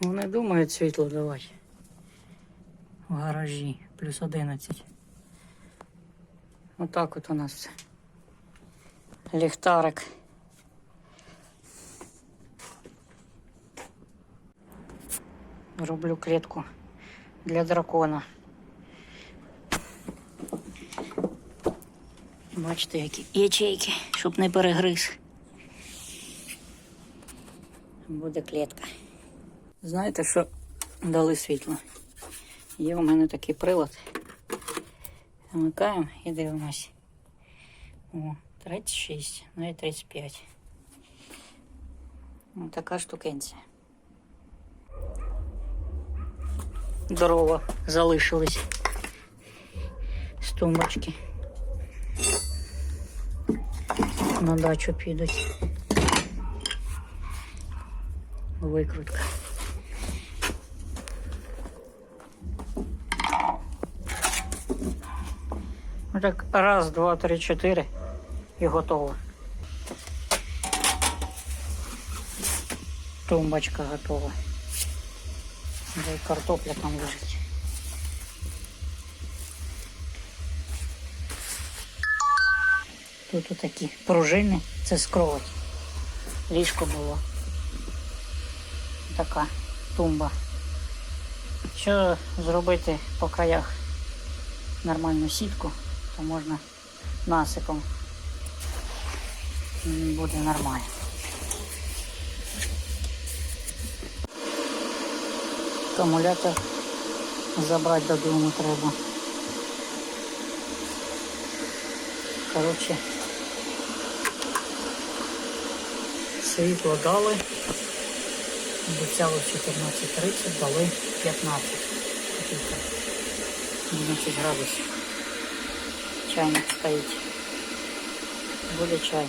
Вони думають світло давати. В гаражі плюс 11. Отак от у нас. Ліхтарик. Роблю клітку для дракона. Бачите, які ячейки, щоб не перегриз. Буде клітка. Знаєте, що дали світло? Є у мене такий прилад. Вмикаємо і дивимось. О, 36, ну і 35. Ось така штукенція. Дрова залишились з тумбочки. На дачу підуть. Викрутка. Так, раз, два, три, чотири і готово. Тумбочка готова. Де картопля там лежить. Тут такі пружини, це скровать. Ліжко було. Така тумба. Що зробити по краях нормальну сітку, то можна насипом. Буде нормально. Акумулятор забрати додому треба. Коротше, світло дали. Обіцяли 14.30, дали 15. Такий-то 11 градусів. Чайник стоит. Будет чай.